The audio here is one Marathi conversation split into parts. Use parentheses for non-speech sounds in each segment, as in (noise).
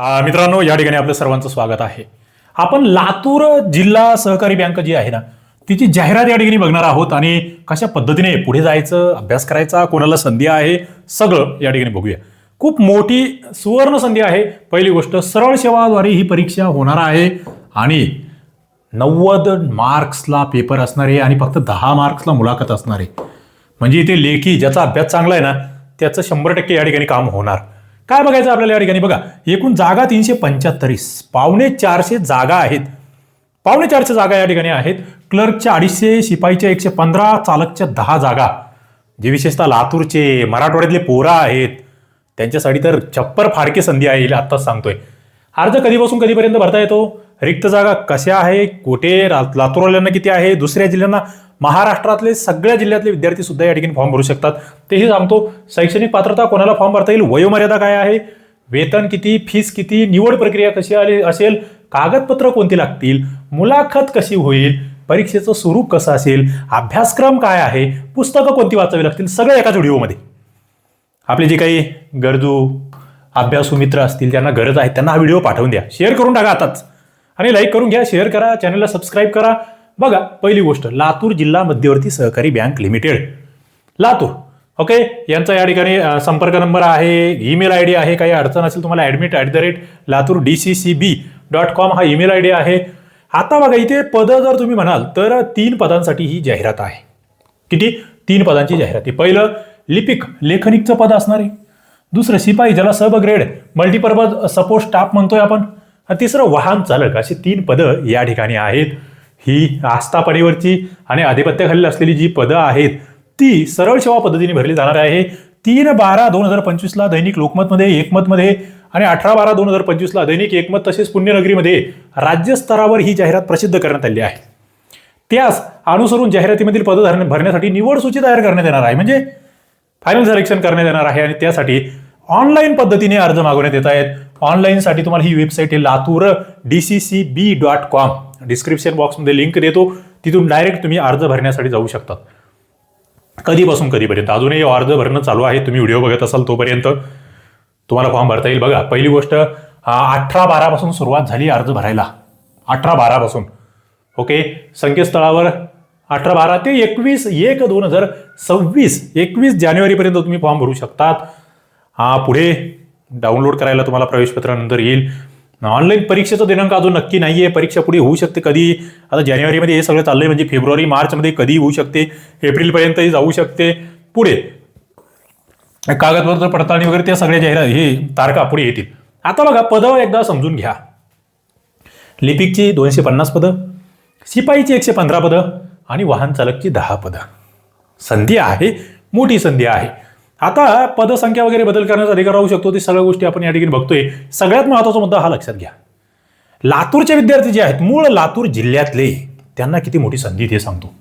मित्रांनो या ठिकाणी आपलं सर्वांचं स्वागत आहे. आपण लातूर जिल्हा सहकारी बँक जी आहे ना तिची जाहिरात या ठिकाणी बघणार आहोत आणि कशा पद्धतीने पुढे जायचं अभ्यास करायचा कोणाला संधी आहे सगळं या ठिकाणी बघूया. खूप मोठी सुवर्ण संधी आहे. पहिली गोष्ट सरळ सेवाद्वारे ही परीक्षा होणार आहे आणि नव्वद मार्क्सला पेपर असणार आहे आणि फक्त दहा मार्क्सला मुलाखत असणार. आहे म्हणजे इथे लेखी ज्याचा अभ्यास चांगला आहे ना त्याचं शंभर टक्के या ठिकाणी काम होणार. काय बघायचं आपल्याला या ठिकाणी? बघा एकूण जागा तीनशे पंच्याहत्तरीस. पावणे चारशे जागा आहेत. पावणे चारशे जागा या ठिकाणी आहेत. क्लर्कच्या अडीचशे शिपाईच्या एकशे पंधरा चालकच्या दहा जागा. जे विशेषतः लातूरचे मराठवाड्यातले पोरा आहेत. त्यांच्यासाठी तर छप्पर फारके संधी आहे आत्ताच सांगतोय. अर्ज कधीपासून कधीपर्यंत भरता येतो? रिक्त जागा कशा आहे? कुठे? रा- लातूरवाल्यांना किती आहे? दुसऱ्या जिल्ह्यांना? महाराष्ट्रातले सगळ्या जिल्ह्यातले विद्यार्थी सुद्धा या ठिकाणी फॉर्म भरू शकतात. तेही सांगतो शैक्षणिक पात्रता कोणाला फॉर्म भरता येईल? वयोमर्यादा काय आहे? वेतन किती? फीस किती? निवड प्रक्रिया कशी आली असेल? कागदपत्र कोणती लागतील? मुलाखत कशी होईल? परीक्षेचं स्वरूप कसं असेल? अभ्यासक्रम काय आहे? पुस्तकं कोणती वाचावी लागतील? सगळं एकाच व्हिडिओमध्ये आपले जे काही गरजू अभ्यासू मित्र असतील ज्यांना गरज आहे त्यांना हा व्हिडिओ पाठवून द्या. शेअर करून टाका आताच. आणि लाईक करून घ्या शेअर करा चॅनलला सबस्क्राईब करा. बघा पहिली गोष्ट लातूर जिल्हा मध्यवर्ती सहकारी बँक लिमिटेड. लातूर ओके यांचा या ठिकाणी संपर्क नंबर आहे ईमेल आय डी आहे काही अडचण असेल तुम्हाला admit at the rate Latur D C C B dot com हा ईमेल आय डी आहे. आता बघा इथे पदं जर तुम्ही म्हणाल तर तीन पदांसाठी ही जाहिरात आहे. किती? तीन पदांची जाहिरात आहे. पहिलं लिपिक लेखनिकचं पद असणार आहे. दुसरं शिपाई ज्याला sub grade multipurpose support staff म्हणतोय आपण. आणि तिसरं वाहन चालक अशी तीन पदं या ठिकाणी आहेत. ही आस्थापनेवरची आणि आधिपत्याखाली असलेली जी पदं आहेत ती सरळ सेवा पद्धतीने भरली जाणार आहे. तीन बारा दोन हजार पंचवीसला दैनिक लोकमतमध्ये एकमतमध्ये आणि अठरा बारा दोन हजार पंचवीसला दैनिक एकमत तसेच पुण्यनगरीमध्ये राज्यस्तरावर ही जाहिरात प्रसिद्ध करण्यात आली आहे. त्यास अनुसरून जाहिरातीमधील पदं भरण्यासाठी निवड सूची तयार करण्यात येणार आहे. म्हणजे फायनल सिलेक्शन करण्यात येणार आहे आणि त्यासाठी ऑनलाईन पद्धतीने अर्ज मागवण्यात येत आहेत. ऑनलाईनसाठी तुम्हाला ही वेबसाईट आहे Latur D C C B dot com description बॉक्समध्ये लिंक देतो. तिथून डायरेक्ट तुम्ही अर्ज भरण्यासाठी जाऊ शकता. कधीपासून कधीपर्यंत? अजूनही अर्ज भरणं चालू आहे. तुम्ही व्हिडिओ बघत असाल तोपर्यंत तुम्हाला फॉर्म भरता येईल. बघा पहिली गोष्ट अठरा बारापासून सुरुवात झाली अर्ज भरायला. अठरा बारापासून. ओके संकेतस्थळावर अठरा बारा ते एकवीस एक दोन हजार सव्वीस एकवीस जानेवारीपर्यंत तुम्ही फॉर्म भरू शकतात. हा पुढे डाउनलोड करायला तुम्हाला प्रवेशपत्रानंतर येईल. ऑनलाईन परीक्षेचा दिनांक अजून नक्की नाही आहे परीक्षा पुढे होऊ शकते कधी? आता जानेवारीमध्ये हे सगळं चाललंय. म्हणजे फेब्रुवारी मार्चमध्ये कधी होऊ शकते? एप्रिलपर्यंतही जाऊ शकते. पुढे. कागदपत्र पडताळणी वगैरे त्या सगळ्या जाहिरात हे तारखा पुढे येतील. आता बघा पदं एकदा समजून घ्या. लिपिकची दोनशे पन्नास पदं शिपाईची एकशे पंधरा पदं आणि वाहन चालकची दहा पदं. संधी आहे. मोठी संधी आहे. आता पदसंख्या वगैरे बदल करण्याचा अधिकार राहू शकतो ते सगळ्या गोष्टी आपण या ठिकाणी बघतोय. सगळ्यात महत्त्वाचा मुद्दा हा लक्षात घ्या. लातूरचे विद्यार्थी जे आहेत मूळ लातूर जिल्ह्यातले त्यांना किती मोठी संधी ते सांगतो.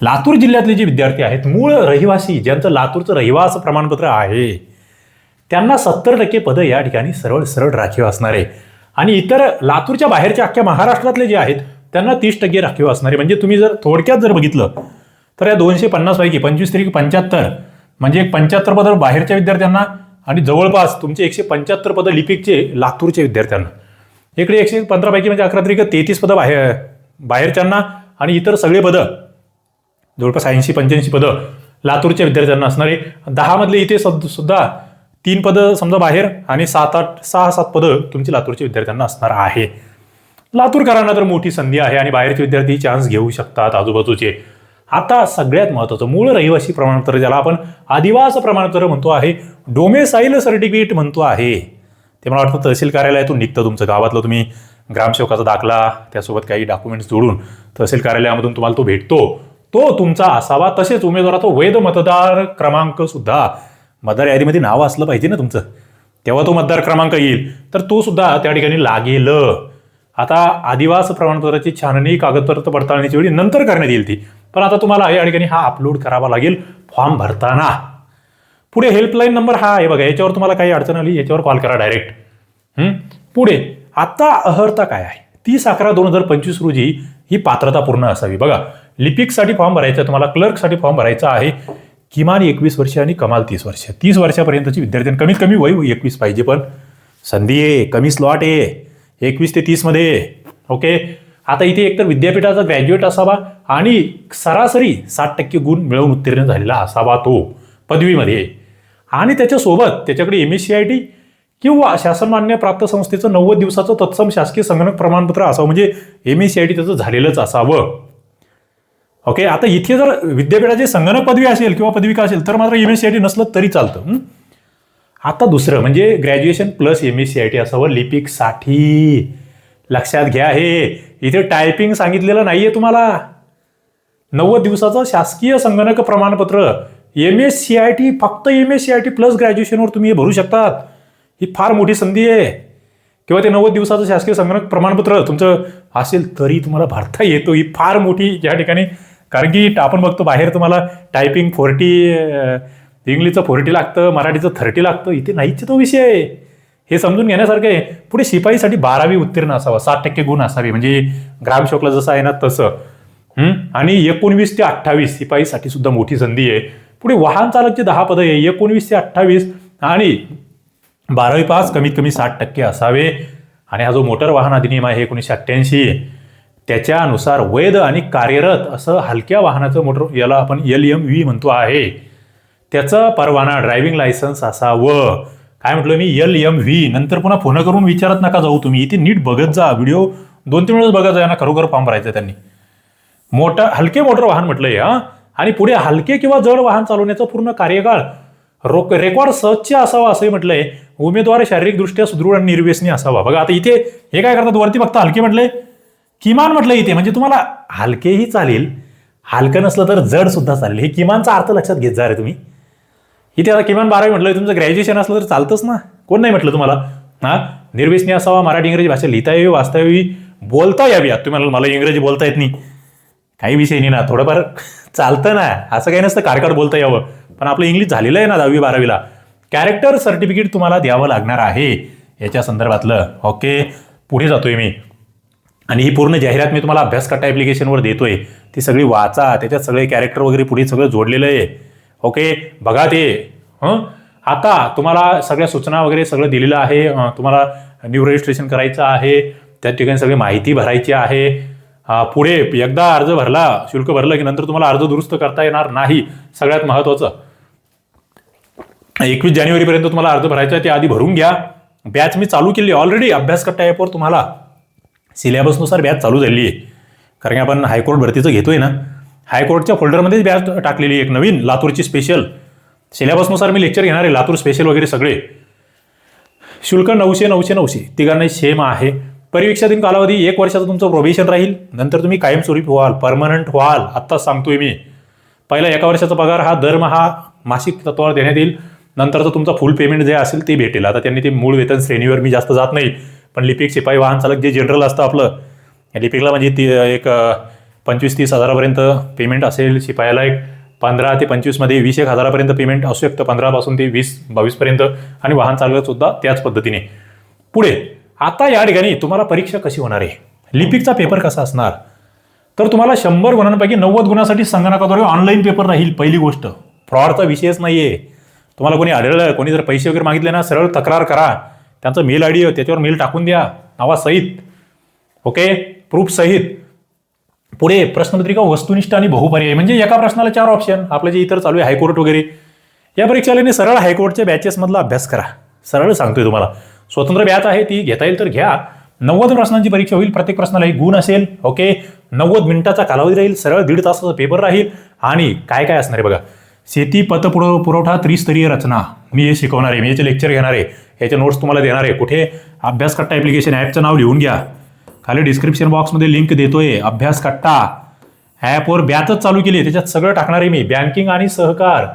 लातूर जिल्ह्यातले जे विद्यार्थी आहेत मूळ रहिवासी ज्यांचं लातूरचं रहिवास प्रमाणपत्र आहे त्यांना सत्तर टक्के पदं या ठिकाणी सरळ सरळ राखीव असणार आहे. आणि इतर लातूरच्या बाहेरच्या अख्ख्या महाराष्ट्रातले जे आहेत त्यांना तीस टक्के राखीव असणार आहे. म्हणजे तुम्ही जर थोडक्यात जर बघितलं तर या दोनशे पन्नास पैकी पंचवीस तरी पंच्याहत्तर म्हणजे एक पंच्याहत्तर पदं बाहेरच्या विद्यार्थ्यांना आणि जवळपास तुमचे एकशे पंच्याहत्तर पदं लिपिकचे लातूरच्या विद्यार्थ्यांना. इकडे एकशे पंधरापैकी म्हणजे अकरा तरी तेहतीस पदं बाहेर बाहेरच्यांना आणि इतर सगळे पदं जवळपास ऐंशी पंच्याऐंशी पदं लातूरच्या विद्यार्थ्यांना असणार. आहे दहामधले इथे सद- सुद्धा तीन पदं समजा बाहेर आणि सात आठ सहा सात पदं तुमची लातूरच्या विद्यार्थ्यांना असणार आहे. लातूरकरांना तर मोठी संधी आहे आणि बाहेरचे विद्यार्थी चान्स घेऊ शकतात आजूबाजूचे. आता सगळ्यात महत्त्वाचं मूळ रहिवासी प्रमाणपत्र ज्याला आपण आदिवास प्रमाणपत्र म्हणतो आहे डोमेसाईल सर्टिफिकेट म्हणतो आहे. ते मला वाटतं तहसील कार्यालयातून निघतं तुमचं गावातलं तुम्ही ग्रामसेवकाचा दाखला त्यासोबत काही डॉक्युमेंट्स जोडून तहसील कार्यालयामधून तुम्हाला तो भेटतो. तो तुमचा असावा तसेच उमेदवाराचा वैध मतदार क्रमांक सुद्धा. मतदार यादीमध्ये नाव असलं पाहिजे ना तुमचं. तेव्हा तो मतदार क्रमांक येईल. तर तो सुद्धा त्या ठिकाणी लागेल. आता आदिवास प्रमाणपत्राची छाननी कागदपत्र पडताळणीची वेळी नंतर करण्यात येईल ती. पण आता तुम्हाला या ठिकाणी हा अपलोड करावा लागेल फॉर्म भरताना. पुढे हेल्पलाईन नंबर हा आहे बघा याच्यावर तुम्हाला काही अडचण आली याच्यावर कॉल करा डायरेक्ट पुढे आता अहर्ता काय आहे? तीस अकरा दोन हजार पंचवीस रोजी ही पात्रता पूर्ण असावी. बघा लिपिकसाठी फॉर्म भरायचा आहे तुम्हाला क्लर्कसाठी फॉर्म भरायचा आहे किमान एकवीस वर्ष आणि कमाल तीस वर्ष. तीस वर्षापर्यंतची विद्यार्थ्यांनी कमीत कमी वय एकवीस पाहिजे पण. संधी आहे कमी स्लॉट आहे एकवीस ते तीसमध्ये ओके? आता इथे एकतर विद्यापीठाचा ग्रॅज्युएट असावा आणि सरासरी साठ टक्के गुण मिळवून उत्तीर्ण झालेला असावा तो पदवीमध्ये. आणि त्याच्यासोबत त्याच्याकडे M S C I T किंवा शासनमान्य प्राप्त संस्थेचं नव्वद दिवसाचं तत्सम शासकीय संगणक प्रमाणपत्र असावं म्हणजे M S C I T त्याचं झालेलंच असावं. ओके आता इथे जर विद्यापीठाची संगणक पदवी असेल किंवा पदविका असेल तर मात्र M S C I T नसलं तरी चालतं. आता दुसरं म्हणजे graduation plus M S C I T असावं लिपिकसाठी लक्षात घ्या हे. इथे टायपिंग सांगितलेलं नाहीये तुम्हाला. नव्वद दिवसाचं शासकीय संगणक प्रमाणपत्र M S C I T फक्त M S C I T plus ग्रॅज्युएशनवर तुम्ही हे भरू शकतात. ही फार मोठी संधी आहे. किंवा ते नव्वद दिवसाचं शासकीय संगणक प्रमाणपत्र तुमचं असेल तरी तुम्हाला भरता येतो. ही फार मोठी या ठिकाणी कारण की आपण बघतो बाहेर तुम्हाला टायपिंग फोर्टी इंग्लिशचं फोर्टी लागतं मराठीचं थर्टी लागतं. इथे नाहीच तो विषय. आहे हे समजून घेण्यासारखं आहे. पुढे शिपाईसाठी बारावी उत्तीर्ण असावा साठ टक्के गुण असावे. म्हणजे ग्रामशोकला जसं आहे ना तसं. आणि एकोणवीस ते अठ्ठावीस शिपाईसाठी सुद्धा मोठी संधी आहे. पुढे वाहन चालकचे दहा पदं आहे. एकोणवीस ते अठ्ठावीस आणि बारावी पास कमीत कमी साठ टक्के असावे. आणि हा जो मोटर वाहन अधिनियम आहे एकोणीसशे अठ्ठ्याऐंशी त्याच्यानुसार वैध आणि कार्यरत असं हलक्या वाहनाचं मोटर याला आपण एल एम व्ही म्हणतो आहे. त्याचा परवाना ड्रायव्हिंग लायसन्स असावं. काय म्हटलं मी? एल एम व्ही नंतर पुन्हा फोन करून विचारत नका जाऊ तुम्ही. इथे नीट बघत जा. व्हिडिओ दोन तीन वेळेस बघत जा. यांना खरोखर फॉर्म भरायचं त्यांनी. मोटर हलके मोटर वाहन म्हटलंय हा. आणि पुढे हलके किंवा जड वाहन चालवण्याचा पूर्ण कार्यकाळ रोक रेकॉर्ड सहजचे असावा असंही म्हटलंय. उमेदवार शारीरिकदृष्ट्या सुदृढ आणि निर्व्यसनी असावा. बघा आता इथे हे काय करतात? वरती फक्त हलके म्हटले किमान म्हटलं इथे. म्हणजे तुम्हाला हलकेही चालेल. हलकं नसलं तर जड सुद्धा चालेल. हे किमानचा अर्थ लक्षात घेत जा रे तुम्ही. इथे आता किमान बारावी म्हटलं तुमचं ग्रॅज्युएशन असलं तर चालतंच ना. कोण नाही म्हटलं तुम्हाला? हा? निर्विष्णी असावा मराठी इंग्रजी भाषा लिहिता यावी वाचता यावी बोलता यावी. आता तुम्ही म्हणाल, मला इंग्रजी बोलता येत नाही. काही विषय नाही ना थोडंफार चालतं ना. असं काही नसतं कारकार बोलता यावं. पण आपलं इंग्लिश झालेलं आहे ना दहावी बारावीला. कॅरेक्टर सर्टिफिकेट तुम्हाला द्यावं लागणार आहे. याच्या संदर्भातलं. ओके पुढे जातोय मी. आणि ही पूर्ण जाहिरात मी तुम्हाला अभ्यास कट्टा ॲप्लिकेशनवर देतोय. ती सगळी वाचा. त्याच्यात सगळे कॅरेक्टर वगैरे पुढे सगळं जोडलेलं आहे. ओके? बघा ते. हं? आता तुम्हाला सगळ्या सूचना वगैरे सगळं दिलेलं आहे. तुम्हाला न्यू रजिस्ट्रेशन करायचं आहे. त्या ठिकाणी सगळी माहिती भरायची आहे. पुढे एकदा अर्ज भरला शुल्क भरलं की नंतर तुम्हाला अर्ज दुरुस्त करता येणार नाही. सगळ्यात महत्त्वाचं एकवीस जानेवारीपर्यंत तुम्हाला अर्ज भरायचा आहे ते आधी भरून घ्या. बॅच मी चालू केली ऑलरेडी अभ्यास कट्टा ॲपवर तुम्हाला. सिलेबसनुसार बॅच चालू झाली आहे कारण की आपण हायकोर्ट भरतीचं घेतोय ना. हायकोर्टच्या फोल्डरमध्येच बॅच टाकलेली एक नवीन लातूरची स्पेशल सिलेबसनुसार मी लेक्चर घेणार आहे लातूर स्पेशल वगैरे सगळे. शुल्क नऊशे नऊशे नऊशे तिघांना सेम आहे. परीक्षाधीन कालावधी एक वर्षाचं तुमचं प्रोबेशन राहील नंतर तुम्ही कायमस्वरूपी व्हाल परमनंट व्हाल आत्ताच सांगतोय मी. पहिला एका वर्षाचा पगार हा दरमहा मासिक तत्वावर देण्यात येईल नंतरचं तुमचं फुल पेमेंट जे असेल ते भेटेल. आता त्यांनी ते मूळ वेतन श्रेणीवर मी जास्त जात नाही पण लिपिक शिपाई वाहन चालक जे जनरल असतं आपलं या लिपिकला म्हणजे ती एक पंचवीस तीस हजारापर्यंत पेमेंट असेल. शिपायाला एक पंधरा ते पंचवीसमध्ये वीस एक हजारापर्यंत पेमेंट असू शकतं. पंधरापासून ते वीस बावीसपर्यंत आणि वाहन चालक सुद्धा त्याच पद्धतीने. पुढे आता या ठिकाणी तुम्हाला परीक्षा कशी होणार आहे? लिपिकचा पेपर कसा असणार? तर तुम्हाला शंभर गुणांपैकी नव्वद गुणांसाठी संगणकाद्वारे ऑनलाईन पेपर राहील पहिली गोष्ट. फ्रॉडचा विषयच नाही आहे तुम्हाला कोणी आढळलं? कोणी जर पैसे वगैरे मागितले ना सरळ तक्रार करा. त्यांचं मेल आय डी त्याच्यावर मेल टाकून द्या. नावासहित. ओके प्रूफ सहित. पुढे प्रश्नपत्रिका वस्तुनिष्ठ आणि बहुपर्यायी म्हणजे एका प्रश्नाला चार ऑप्शन आपलं जे इतर चालू आहे हायकोर्ट वगैरे. या परीक्षालयाने सरळ हायकोर्टच्या बॅचेसमधला अभ्यास करा. सरळ सांगतोय तुम्हाला. स्वतंत्र बॅच आहे ती घेता येईल तर घ्या. नव्वद प्रश्नांची परीक्षा होईल प्रत्येक प्रश्नाला एक गुण असेल ओके नव्वद मिनिटाचा कालावधी राहील सरळ दीड तासाचा पेपर राहील आणि काय काय असणार आहे बघा. शेती पत पुरव पुरवठा त्रिस्तरीय रचना. मी हे शिकवणार आहे मी याचे लेक्चर घेणार आहे. याचे नोट्स तुम्हाला देणार आहे. कुठे? अभ्यास कट्टा ॲप्लिकेशन ॲपचं नाव लिहून घ्या. खाली डिस्क्रिप्शन बॉक्समध्ये लिंक देतोय. अभ्यास कट्टा. ॲपवर बॅचच चालू केली. आहे त्याच्यात सगळं टाकणार आहे मी. बँकिंग आणि सहकार.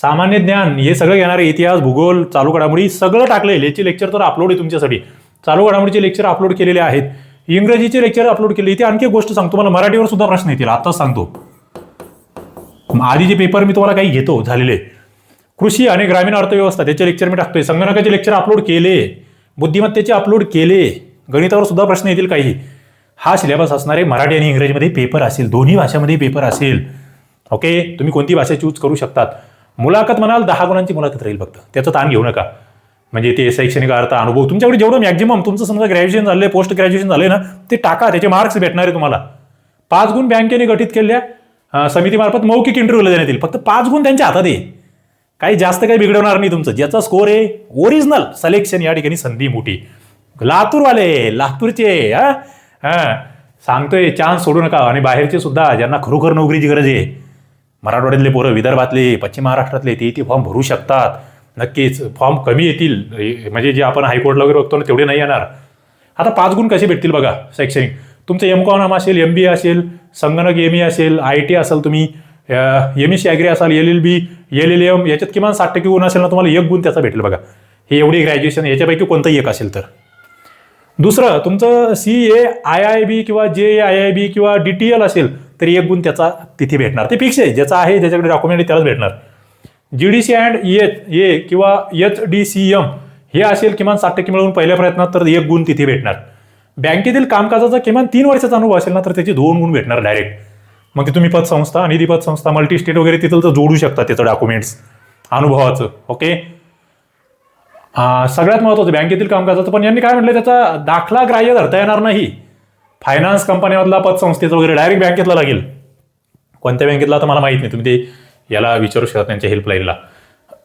सामान्य ज्ञान. हे सगळं घेणार आहे. इतिहास भूगोल चालू घडामोडी सगळं टाकलंय. याचे लेक्चर तर अपलोड आहे तुमच्यासाठी. चालू घडामोडीचे लेक्चर अपलोड केलेले आहेत. इंग्रजीचे लेक्चर अपलोड केले. इथे आणखी गोष्ट सांगतो. मला मराठीवर सुद्धा प्रश्न येतील. आताच सांगतो. आधीचे पेपर मी तुम्हाला काही घेतो. झालेले. कृषी आणि ग्रामीण अर्थव्यवस्था. त्याचे लेक्चर मी टाकतोय. संगणकाचे लेक्चर अपलोड केले. बुद्धिमत्तेचे अपलोड केले. गणितावर सुद्धा प्रश्न येतील काही. हा सिलेबस असणारे मराठी आणि इंग्रजीमध्ये पेपर असेल दोन्ही भाषामध्ये पेपर असेल. ओके तुम्ही कोणती भाषा चूज करू शकतात. मुलाखत म्हणाल दहा गुणांची मुलाखत राहील फक्त. त्याचं ताण घेऊ नका. म्हणजे ते शैक्षणिक अर्थ अनुभव तुमच्याकडे जेवढं मॅक्झिमम तुमचं समजा ग्रॅज्युएशन झालं पोस्ट ग्रॅज्युएशन झालंय ना ते टाका त्याचे मार्क्स भेटणार आहे तुम्हाला. पाच गुण बँकेने गठीत केलेल्या समितीमार्फत मौखिक इंटरव्ह्यूला देण्यात येईल. फक्त पाच गुण त्यांच्या हातात आहे. काही जास्त काही बिघडवणार नाही तुमचं. ज्याचा स्कोर आहे ओरिजिनल सलेक्शन या ठिकाणी संधी मोठी. लातूरवाले लातूरचे हा? हा. सांगतोय चान्स सोडू नका. आणि बाहेरचे सुद्धा ज्यांना खरोखर नोकरीची गरज आहे. मराठवाड्यातले पोरं विदर्भातले पश्चिम महाराष्ट्रातले ते ते फॉर्म भरू शकतात. नक्कीच फॉर्म कमी येतील. म्हणजे जे आपण हायकोर्टला वगैरे बघतो ना तेवढे नाही येणार. आता पाच गुण कसे भेटतील बघा शैक्षणिक. तुमचं एम कॉम असेल एम बी ए असेल संगणक एम ए e. असेल आय टी असेल तुम्ही एम एस सी ॲग्री असाल L L B L L M याच्यात किमान साठ टक्के गुण असेल ना तुम्हाला एक गुण त्याचा भेटेल बघा. हे एवढी ग्रॅज्युएशन याच्यापैकी कोणतंही एक असेल तर. दुसरं तुमचं C A I I B किंवा जे आय आय बी किंवा डी टी एल असेल तरी एक गुण त्याचा तिथे भेटणार. ते फिक्स आहे. ज्याचा आहे ज्याच्याकडे डॉक्युमेंट आहे त्यालाच भेटणार. G D C and H A किंवा एच डी सी एम हे असेल किमान साठ टक्के मिळवून पहिल्या प्रयत्नात तर एक गुण तिथे भेटणार. बँकेतील कामकाजाचा किमान तीन वर्षाचा अनुभव असेल ना तर त्याचे दोन गुण भेटणार डायरेक्ट मग ते तुम्ही पतसंस्था निधी पतसंस्था मल्टी स्टेट वगैरे तिथं तर जोडू शकता त्याचं डॉक्युमेंट्स अनुभवाचं. ओके सगळ्यात महत्त्वाचं बँकेतील कामकाजाचं पण यांनी काय म्हटलं त्याचा दाखला ग्राह्य धरता येणार नाही. फायनान्स कंपन्यामधला पतसंस्थेचा वगैरे डायरेक्ट बँकेतला लागेल. कोणत्या बँकेतला तर मला माहीत नाही. तुम्ही ते याला विचारू शकता त्यांच्या हेल्पलाईनला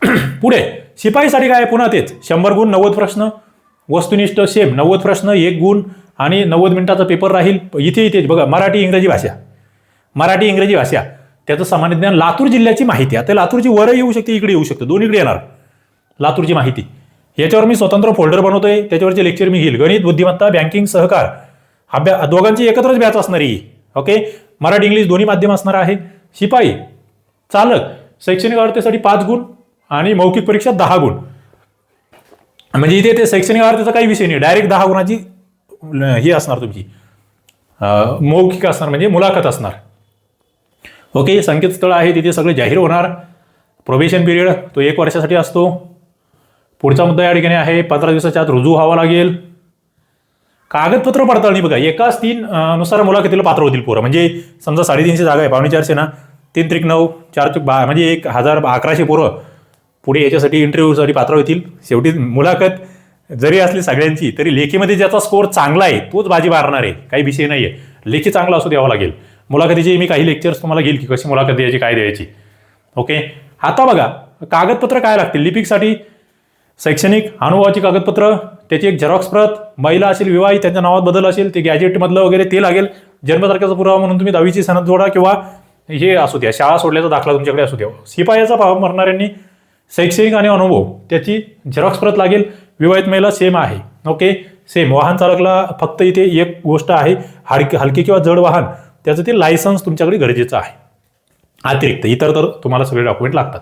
(clears throat) पुढे शिपाईसाठी काय पुन्हा तेच. शंभर गुण नव्वद प्रश्न. वस्तुनिष्ठ सेम नव्वद प्रश्न एक गुण आणि नव्वद मिनिटाचा पेपर राहील. इथे इथे बघा मराठी इंग्रजी भाषा. मराठी इंग्रजी भाषा. त्याचं सामान्य ज्ञान लातूर जिल्ह्याची माहिती आता लातूरची वर येऊ शकते इकडे येऊ शकते. दोन्हीकडे येणार. लातूरची माहिती. याच्यावर मी स्वतंत्र फोल्डर बनवतोय. त्याच्यावरचे लेक्चर मी घेईल. गणित बुद्धिमत्ता बँकिंग सहकार. अभ्या दोघांची एकत्रच बॅच असणार ओके मराठी इंग्लिश दोन्ही माध्यम असणार आहे. शिपाई चालक शैक्षणिक अर्थतेसाठी पाच गुण आणि मौखिक परीक्षा दहा गुण. म्हणजे इथे ते शैक्षणिक अर्थाचा काही विषय नाही. डायरेक्ट दहा गुणाची ही असणार तुमची. मौखिक असणार म्हणजे मुलाखत असणार. ओके संकेतस्थळ आहे तिथे सगळे जाहीर होणार. प्रोबेशन पिरियड तो एक वर्षासाठी असतो. पुढचा मुद्दा या ठिकाणी आहे पंधरा दिवसाच्या आत रुजू व्हावा लागेल. कागदपत्र पडताळणी बघा एकाच तीन नुसार मुलाखतीला पात्र होतील पोरं. म्हणजे समजा साडेतीनशे जागा आहे पावणे चारशे ना? तीन त्रिक नऊ चार चुक बा म्हणजे एक हजार अकराशे पोरं पुढे याच्यासाठी इंटरव्ह्यूसाठी पात्र होतील. शेवटी मुलाखत जरी असली सगळ्यांची तरी लेखीमध्ये ज्याचा स्कोर चांगला आहे तोच बाजी मारणार आहे. काही विषय नाही आहे लेखी चांगला असू द्यावा लागेल. मुलाखतीचे मी काही लेक्चर्स तुम्हाला घेईल की कशी मुलाखत द्यायची काय द्यायची. ओके आता बघा कागदपत्र काय लागतील? लिपिकसाठी शैक्षणिक अनुभवाची कागदपत्र त्याची एक झेरॉक्स प्रत महिला असेल विवाहित त्यांच्या नावात बदल असेल ते गॅजेटमधलं वगैरे ते लागेल. जन्मतारखेचा पुरावा म्हणून तुम्ही दहावीची सनद जोडा किंवा हे असू द्या शाळा सोडल्याचा दाखला तुमच्याकडे असू द्या. शिपायाचा भाव मरणाऱ्यांनी शैक्षणिक आणि अनुभव त्याची झेरॉक्स प्रत लागेल. विवाहित महिला सेम आहे. ओके सेम वाहन चालकला फक्त इथे एक गोष्ट आहे हलके हलके किंवा जड वाहन त्याचं ते लायसन्स तुमच्याकडे गरजेचं आहे. अतिरिक्त इतर तर तुम्हाला सगळे डॉक्युमेंट लागतात.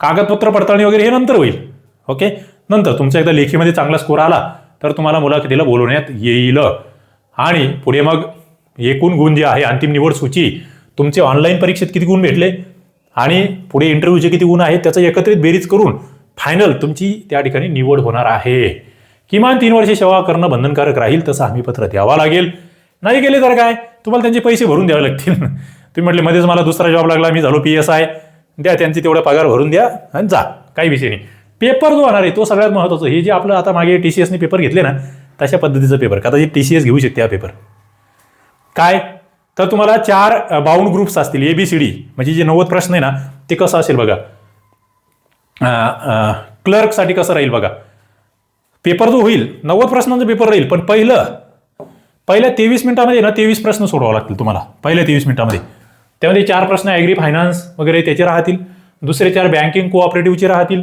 कागदपत्र पडताळणी वगैरे हे नंतर होईल. ओके? नंतर तुमचा एकदा लेखीमध्ये चांगला स्कोर आला तर तुम्हाला मुलाखतीला बोलवण्यात येईल. आणि पुढे मग एकूण गुण जे आहे अंतिम निवड सूची तुमचे ऑनलाईन परीक्षेत किती गुण भेटले? आणि पुढे इंटरव्ह्यूचे किती गुण आहेत त्याचं एकत्रित बेरीज करून फायनल तुमची त्या ठिकाणी निवड होणार आहे. किमान तीन वर्षे सेवा करणं बंधनकारक राहील तसं हमीपत्र द्यावा लागेल. नाही गेले तर काय? तुम्हाला त्यांचे पैसे भरून द्यावे लागतील. तुम्ही म्हटले मध्येच मला दुसरा जॉब लागला मी झालो पी एस आय द्या त्यांचे तेवढा पगार भरून द्या आणि जा. काही विषय नाही. पेपर जो होणार आहे तो सगळ्यात महत्त्वाचा हे जे आपलं आता मागे टी सी एसने पेपर घेतले ना तशा पद्धतीचा पेपर कदाचित टी सी एस घेऊ शकते हा पेपर काय? तर तुम्हाला चार बाउंड ग्रुप्स असतील ए बी सी डी म्हणजे जे नव्वद प्रश्न आहे ना ते कसं असेल बघा. क्लर्कसाठी कसं राहील बघा. पेपर जो होईल नव्वद प्रश्नांचा पेपर राहील पण पहिलं पहिल्या तेवीस मिनिटामध्ये ना तेवीस प्रश्न सोडवावं लागतील तुम्हाला. पहिल्या तेवीस मिनिटामध्ये. त्यामध्ये चार प्रश्न ॲग्री फायनान्स वगैरे त्याचे राहतील. दुसरे चार बँकिंग कोऑपरेटिव्हचे राहतील.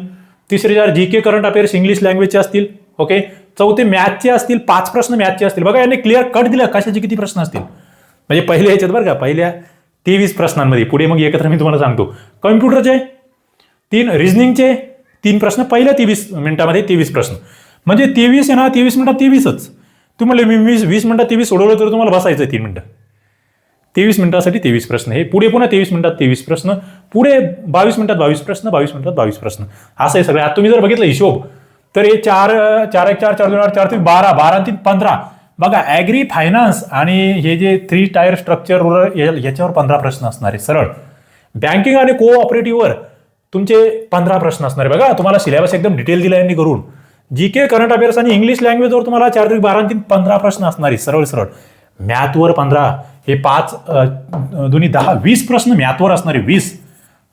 तिसरे चार G K current affairs English लँग्वेजचे असतील ओके चौथे मॅथचे असतील पाच प्रश्न मॅथचे असतील. बघा यांनी क्लिअर कट दिलं कशाचे किती प्रश्न असतील? म्हणजे पहिल्या ह्याच्यात बरं का पहिल्या तेवीस प्रश्नांमध्ये. पुढे मग एकत्र मी तुम्हाला सांगतो. कम्प्युटरचे तीन रिझनिंगचे तीन प्रश्न पहिल्या तेवीस मिनिटामध्ये तेवीस प्रश्न. म्हणजे तेवीस आहे ना तेवीस मिनटात तेवीसच. तुम्हाला मी वीस वीस मिनटात तेवीस सोडवलं तर तुम्हाला बसायचं आहे तीन मिनटं. तेवीस मिनिटासाठी तेवीस प्रश्न. हे पुढे पुन्हा तेवीस मिनिटात तेवीस प्रश्न. पुढे बावीस मिनिटात बावीस प्रश्न बावीस मिनिटात बावीस प्रश्न. असं आहे सगळं. आता तुम्ही जर बघितलं हिशोब तर हे चार चार एक चार चार दोन आठ चार तीन बारा बारा तीन पंधरा. बघा ॲग्री फायनान्स आणि हे जे थ्री टायर स्ट्रक्चर रुरल याच्यावर पंधरा प्रश्न असणार आहे. सरळ. बँकिंग आणि कोऑपरेटिव्हवर तुमचे पंधरा प्रश्न असणार आहे. बघा तुम्हाला सिलेबस एकदम डिटेल दिला यांनी करून. जी के करंट अफेअर्स आणि इंग्लिश लँग्वेजवर तुम्हाला चार त्रिक बारा तीन पंधरा प्रश्न असणार आहे. सरळ सरळ. मॅथवर पंधरा. हे पाच दोन्ही दहा वीस प्रश्न मॅथवर असणारे वीस.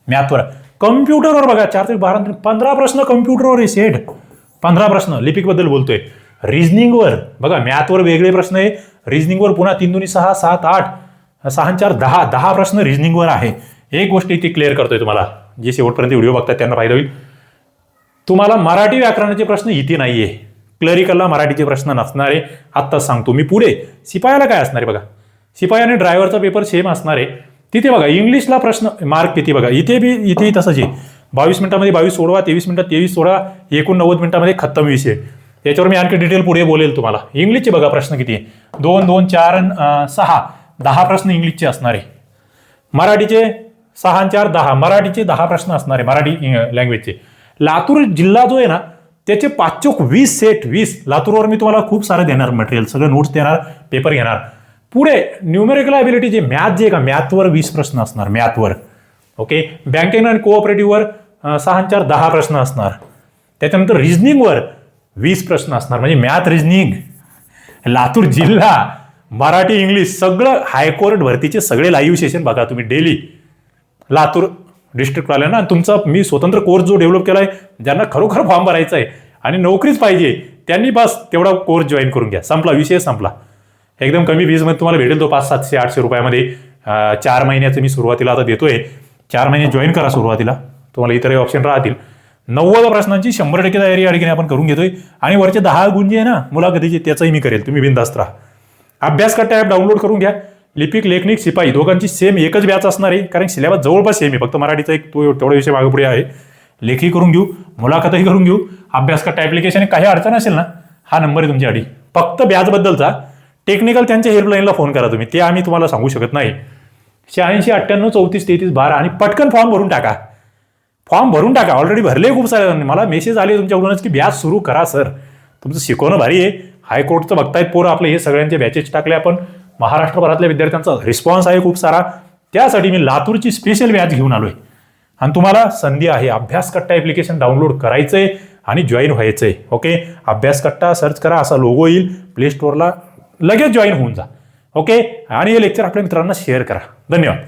मॅथवर कम्प्युटरवर बघा चार ते बारा पंधरा प्रश्न कम्प्युटरवर आहे सेट पंधरा प्रश्न लिपिकबद्दल बोलतोय. रिझनिंगवर बघा मॅथवर वेगळे प्रश्न आहे. रिझनिंगवर पुन्हा तीन दोन्ही सहा सात आठ सहा चार दहा. दहा प्रश्न रिझनिंगवर आहे. एक गोष्ट इथे क्लिअर करतोय तुम्हाला. जे शेवटपर्यंत व्हिडिओ बघतात त्यांना फायदा होईल. तुम्हाला मराठी व्याकरणाचे प्रश्न इथे नाही आहे क्लरिकलला मराठीचे प्रश्न नसणार. आहे आत्ताच सांगतो मी पुढे. शिपायाला काय असणार आहे बघा? शिपायाने आणि ड्रायव्हरचा पेपर सेम असणार आहे. तिथे बघा इंग्लिशला प्रश्न मार्क किती बघा इथे बी इथेही तसंच आहे. बावीस मिनिटामध्ये बावीस सोडवा तेवीस मिनिटात तेवीस सोडा एकोणनव्वद मिनिटामध्ये खत्तम विषय याच्यावर मी आणखी डिटेल पुढे बोलेल तुम्हाला. इंग्लिशचे बघा प्रश्न किती आहे. दोन दोन चार सहा. दहा प्रश्न इंग्लिशचे असणार आहे. मराठीचे सहा आणि चार दहा. मराठीचे दहा प्रश्न असणार आहे मराठी लँग्वेजचे लातूर जिल्हा जो आहे ना त्याचे पाचोक वीस सेट वीस. लातूरवर मी तुम्हाला खूप सारे देणार मटेरियल सगळं नोट्स देणार पेपर घेणार. पुढे न्यूमेरिकल ॲबिलिटी जे मॅथ जे आहे का मॅथवर वीस प्रश्न असणार मॅथवर ओके बँकिंग आणि कोऑपरेटिव्हवर सहा चार दहा प्रश्न असणार. त्याच्यानंतर रिझनिंगवर वीस प्रश्न असणार. म्हणजे मॅथ रिझनिंग लातूर जिल्हा मराठी इंग्लिश सगळं हायकोर्ट भरतीचे सगळे लाईव्ह सेशन बघा तुम्ही डेली लातूर डिस्ट्रिक्टवाल्यांना ना तुमचा मी स्वतंत्र कोर्स जो डेव्हलप केला आहे ज्यांना खरोखर फॉर्म भरायचा आहे आणि नोकरीच पाहिजे त्यांनी बस तेवढा कोर्स जॉईन करून घ्या. संपला विषय संपला. एकदम कमी फीजमध्ये तुम्हाला भेटेल तो पाच सातशे आठशे रुपयामध्ये. चार महिन्याचं मी सुरुवातीला आता देतोय. चार महिने जॉईन करा सुरुवातीला. तुम्हाला इतरही ऑप्शन राहतील. नव्वद प्रश्नांची शंभर टक्के तयारी या ठिकाणी आपण करून घेतोय. आणि वरचे दहा गुण जे आहे ना मुलाखतीचे त्याचंही मी करेल. तुम्ही बिंदास्त राहा. अभ्यास करता ॲप डाउनलोड करून घ्या. लिपिक लेखनिक शिपाई दोघांची सेम एकच बॅच असणार आहे. कारण सिलेबस जवळपास सेम आहे. फक्त मराठीचा एक तो तेवढा विषय मागपुढे आहे. लेखी करून घेऊ मुलाखतही करून घेऊ. अभ्यास करता ॲप्लिकेशन काही अडचण असेल ना हा नंबर आहे तुमच्या आधी फक्त बॅचबद्दलचा टेक्निकल त्यांच्या हेल्पलाईनला फोन करा तुम्ही. ते आम्ही तुम्हाला सांगू शकत नाही. शहाऐंशी अठ्ठ्याण्णव चौतीस तेहतीस बारा आणि पटकन फॉर्म भरून टाका. फॉर्म भरून टाका. ऑलरेडी भरले खूप सारे मला मेसेज आले तुमच्याकडूनच की बॅच सुरू करा सर तुमचं शिकवणं भारी आहे. हायकोर्टचं बघतायत पोरं आपले. हे सगळ्यांचे बॅचेस टाकले आपण. महाराष्ट्रभरातल्या विद्यार्थ्यांचा रिस्पॉन्स आहे खूप सारा. त्यासाठी मी लातूरची स्पेशल बॅच घेऊन आलो आहे आणि तुम्हाला संधी आहे. अभ्यास कट्टा ॲप्लिकेशन डाउनलोड करायचं आहे आणि जॉईन व्हायचं आहे ओके अभ्यास कट्टा सर्च करा. असा लोगो येईल. प्ले स्टोअरला लगेच जॉईन होऊन जा. ओके आणि हे लेक्चर आपल्या मित्रांना शेअर करा. धन्यवाद.